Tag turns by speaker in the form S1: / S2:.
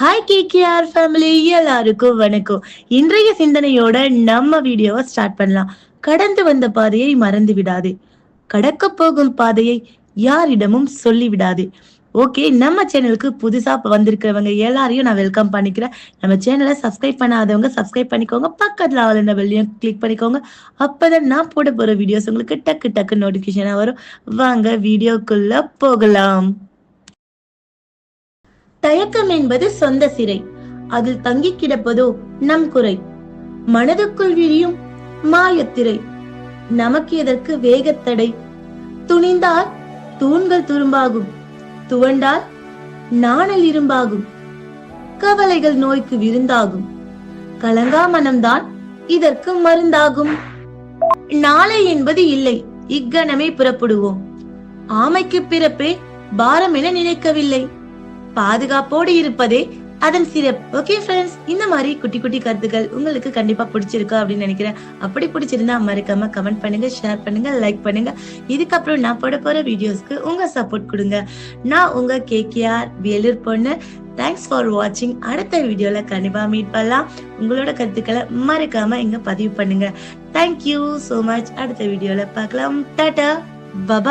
S1: Hi KKR family எல்லாருக்கும் வணக்கம். இன்றைய சிந்தனையோட நம்ம வீடியோவை ஸ்டார்ட் பண்ணலாம். கடந்து வந்த பாதையை மறந்து விடாதே. கடக்க போகும் பாதையை யாரிடமும் சொல்லி விடாதே. ஓகே நம்ம சேனலுக்கு புதுசா வந்திருக்கிறவங்க எல்லாரையும் நான் வெல்கம் பண்ணிக்கிறேன். நம்ம சேனலை சப்ஸ்கிரைப் பண்ணாதவங்க சப்ஸ்கிரைப் பண்ணிக்கோங்க. பக்கத்துல அவளை பெல்லையும் கிளிக் பண்ணிக்கோங்க. அப்பதான் நான் போட போற வீடியோஸ் உங்களுக்கு டக்கு டக்கு நோட்டிபிகேஷனா வரும். வாங்க வீடியோக்குள்ள போகலாம். தயக்கம் என்பது சொந்த சிறை. அதில் தங்கி கிடப்பதோ நம் குறை. மனதுக்குள் விரியும் மாயத்திரை. நமக்கு எதற்கு வேகத்தடை? துணிந்தால் தூண்கள் துரும்பாகும். துவண்டால் நாணல் இரும்பாகும். கவலைகள் நோய்க்கு விருந்தாகும். கலங்கா மனம்தான் இதற்கு மருந்தாகும். நாளை என்பது இல்லை இக்கணமே புறப்படுவோம். ஆமைக்கு பிறப்பே பாரம் என நினைக்கவில்லை. பாதுகாப்போடு இருப்பதே அதன் சிறப்பு. ஓகே ஃப்ரெண்ட்ஸ் இந்த மாதிரி குட்டி குட்டி கருத்துக்கள் உங்களுக்கு கண்டிப்பா பிடிச்சிருக்கு அப்படின்னு நினைக்கிறேன். அப்படி பிடிச்சிருந்தா மறக்காம கமெண்ட் பண்ணுங்க ஷேர் பண்ணுங்க லைக் பண்ணுங்க. இதுக்கப்புறம் நான் போட போற வீடியோஸ்க்கு உங்க சப்போர்ட் கொடுங்க. நான் உங்க கேகேஆர் வேலூர் பொண்ணு. தேங்க்ஸ் ஃபார் வாட்சிங் அடுத்த வீடியோல கண்டிப்பா மீட் பண்ணலாம். உங்களோட கருத்துக்களை மறக்காம இங்க பதிவு பண்ணுங்க. தேங்க்யூ சோ மச் அடுத்த வீடியோல பார்க்கலாம். டாடா பபா